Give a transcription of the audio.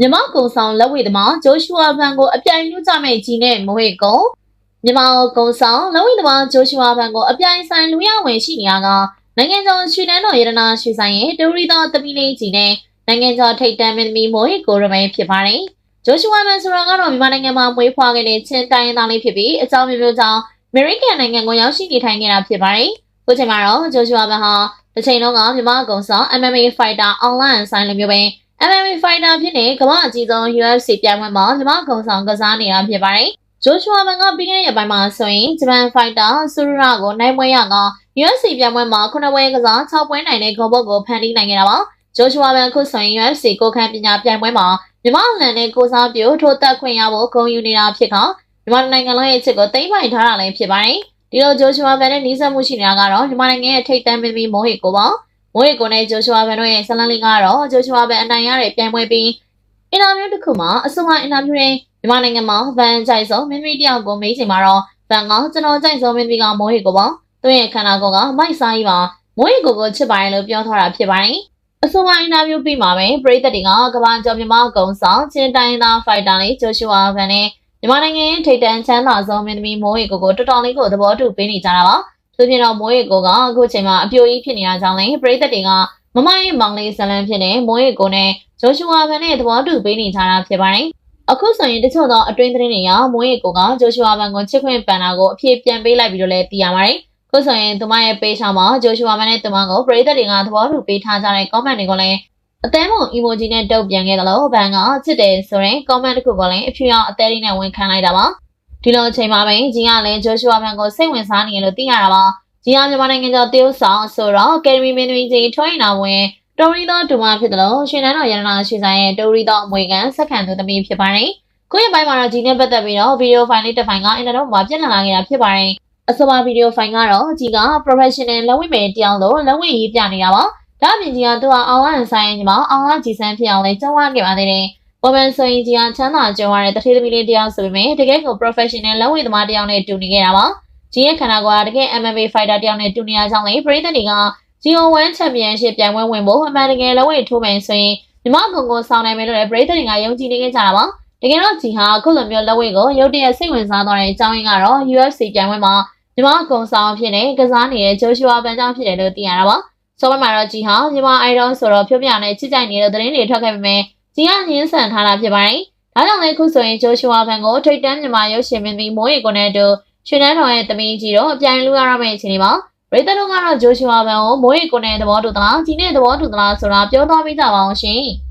မြမကုံဆောင်လက်ဝဲသမားဂျိုရှူအာဘန်ကိုအပြိုင်လူကြမဲ့ကြီးနဲ့မိုးဟေကုံမြမကုံဆောင်လက်ဝဲသမားဂျိုရှူအာဘန်ကိုအပြိုင်ဆိုင်လူရဝင်ရှိနေရကနိုင်ငံကျော်ရွှေနန်းတော်ရတနာရွှေဆိုင်ရဲ့ဒူရီတော်တပီလေးကြီးနဲ့နိုင်ငံကျော်ထိတ်တန်းမင်းသမီးမိုးဟေကိုရမဲဖြစ်ပါတယ်ဂျိုရှူအာဘန်ဆိုတာကတော့မြန်မာနိုင်ငံမှာမွေးဖွားခဲ့တဲ့ချင်းတိုင်းရင်းသားလေးဖြစ်ပြီးအကြောင်းမျိုးမျိုးကြောင့်အမေရိကန်နိုင်ငံကိုရောက်ရှိနေထိုင်နေတာဖြစ်ပါတယ်ခုချိန်မှာတော့ဂျိုရှူအာဘန်ဟာတစ်ချိန်လုံးကမြမကုံဆောင် MMA fighter online ဆိုင်လိုမျိုးပဲ MMA fighter ဖြစ်တဲ့ကမ္ဘာအကြီးဆုံး UFC ပြိုင်ပွဲမှာဂျမခုံဆောင်ကစားနေတာဖြစ်ပါတယ်။ဂျိုရှူအာမန်ကပြီးခဲ့တဲ့ရက်ပိုင်းမှာဆိုရင်ဂျပန်ဖိုက်တာဆူရရာကိုနိုင်ပွဲရက UFC ပြိုင်ပွဲမှာ9ပွဲကစား6ပွဲနိုင်တဲ့ဂိုးဘုတ်ကိုဖန်တီးနိုင်ခဲ့တာပါ။ဂျိုရှူအာမန်ခုဆိုရင် UFC ကိုခန့်ပညာပြိုင်ပွဲမှာမြန်မာအလန်နဲ့ကိုစားပြုထိုးတက်ခွင့်ရဖို့ဂုဏ်ယူနေတာဖြစ်ကမြန်မာနိုင်ငံလုံးရဲ့အချစ်ကိုတိမ့်ပိုင်ထားတာလည်းဖြစ်ပါတယ်။ဒီလိုဂျိုရှူအာမန်နဲ့နှီးစပ်မှုရှိနေတာကတော့မြန်မာနိုင်ငံရဲ့ထိပ်တန်းမင်းမီမိုဟီကိုပါ။ မိုးရီကိုနဲ့ဂျိုရှူအာဘန်တို့ရဲ့ဇလန်လင်းကတော့ဂျိုရှူအာဘန်အနိုင်ရတဲ့ပြိုင်ပွဲပြီးအင်တာဗျူးတစ်ခုမှာအဆိုပါအင်တာဗျူးရင်မြန်မာနိုင်ငံမှာဗန်ကြိုက်ဆုံးမင်းမီတယောက်ကိုမေးချိန်မှာတော့ဗန်ကကျွန်တော်ကြိုက်ဆုံးမင်းမီကမိုးရီကိုပေါ့သူ့ရဲ့ခန္ဓာကိုယ်ကမိုက်စားကြီးပါမိုးရီကိုကိုချစ်ပါတယ်လို့ပြောထားတာဖြစ်ပါတယ်အဆိုပါအင်တာဗျူးပြီးမှာပဲပရိသတ်တွေကကဘာကျော်မြန်မာကုံဆောင်ချင်းတိုင်းသားဖိုက်တာလေးဂျိုရှူအာဘန်နဲ့မြန်မာနိုင်ငံရဲ့ထိပ်တန်းချမ်းသာဆုံးမင်းသမီးမိုးရီကိုကိုတော်တော်လေးကိုသဘောတူပေးနေကြတာပါ သူပြင်တော့မိုးရီကိုကအခုချိန်မှာအပြိုကြီးဖြစ်နေတာကြောင့်လည်းပရိသတ်တွေကမမရဲ့မောင်လေးဇလန်ဖြစ်တဲ့မိုးရီကိုနဲ့ဂျိုရှူအာဘန်နဲ့သဘောတူပေးနေကြတာဖြစ်ပါတယ်။အခုဆိုရင်တချို့သောအတွင်းသတင်းတွေကမိုးရီကိုကဂျိုရှူအာဘန်ကိုချစ်ခွင့်ပန်တာကိုအပြည့်ပြန်ပေးလိုက်ပြီးတော့လည်းသိရပါတယ်။ခုဆိုရင်သူမရဲ့ပေးချောင်းမှာဂျိုရှူအာဘန်နဲ့သူမကိုပရိသတ်တွေကသဘောတူပေးထားကြတဲ့ comment တွေကိုလည်းအသဲမုံ emoji နဲ့တုတ်ပြန်ခဲ့တယ်လို့ဘန်ကချစ်တယ်ဆိုရင် comment တစ်ခုကိုလည်းအဖြူရောင်အသေးလေးနဲ့ဝန်ခံလိုက်တာပါ။ ဒီလိုအချိန်မှာပဲဂျင်းကလည်းဂျိုရှူအာဘန်ကိုစိတ်ဝင်စားနေတယ်လို့သိရတာပါ။ဂျင်းကမြန်မာနိုင်ငံကျော်တရုတ်ဆောင်ဆိုတော့ကယ်ရီမင်းသမီးကြီးထွိုင်းနာဝင်တော်ရီသောဒူမာဖြစ်တယ်လို့ရှင်နန်းတော်ရတနာရွှေဆိုင်ရဲ့တော်ရီသောအမွေခံဆက်ခံသူသမီးဖြစ်ပါတယ်။ခုရက်ပိုင်းမှာတော့ဒီနဲ့ပတ်သက်ပြီးတော့ဗီဒီယိုဖိုင်လေးတစ်ဖိုင်ကအင်တာနက်မှာပြန့်နှံ့လာခဲ့တာဖြစ်ပါတယ်။အဆိုပါဗီဒီယိုဖိုင်ကတော့ဒီက professional လက်ဝိမယ်တယောက်လို့လက်ဝိရေးပြနေတာပါ။ဒါအပြင်ကြီးကသူကအောင်လန်ဆိုင်ရင်ဒီမှာအောင်လကြီးစမ်းဖြစ်အောင်လဲကြိုးဝါခဲ့ပါသေးတယ်။ ပေါ်ပန်ဆိုရင်ကြီးကချမ်းသာကြုံရတဲ့တထေးသမီးလေးတယောက်ဆိုပေမဲ့တကယ်ကို professional လက်ဝိသမားတယောက်နဲ့တူနေခဲ့တာပါ။ကြီးရဲ့ခန္ဓာကိုယ်ကတကယ် MMA fighter တယောက်နဲ့တူနေရကြောင်းလေပရိသတ်တွေက G1 Championship ပြိုင်ပွဲဝင်ဖို့အမှန်တကယ်လက်ဝဲထိုးမယ်ဆိုရင်မြမကုံကိုဆောင်နိုင်မယ်လို့လည်းပရိသတ်တွေကယုံကြည်နေကြတာပါတကယ်တော့ဂျီဟာအခုလိုမျိုးလက်ဝဲကိုရုတ်တရက်စိတ်ဝင်စားသွားတဲ့အကြောင်းရင်းကတော့ UFC ပြိုင်ပွဲမှာမြမကုံဆောင်ဖြစ်နေကစားနေတဲ့ဂျိုရှူအာဘန်ကြောင့်ဖြစ်တယ်လို့သိရတာပါဆိုပါမှာတော့ဂျီဟာမြမအိုင်ဒွန်ဆိုတော့ဖြိုးပြနဲ့ချစ်ကြိုက်နေတဲ့သတင်းတွေထွက်ခဲ့ပေမဲ့ ဂျီကညှင်းဆန်ထားတာဖြစ်ပါတယ်ဒါကြောင့်လည်းခုဆိုရင်ဂျိုရှူအာဘန်ကိုထိတ်တန်းမြမရုပ်ရှင်မင်းသမီးမိုးရီကိုနဲ့အတူရွှေနန်းတော်ရဲ့တမီးကြီးတို့အပြိုင်လူရရမယ့်အချိန်တွေမှာပရိသတ်တို့ကတော့ဂျိုရှူအာဘန်ကိုမိုးရီကိုနဲ့သဘောတူသလားဂျီနဲ့သဘောတူသလားဆိုတာပြောသွားပြကြပါအောင်ရှင်။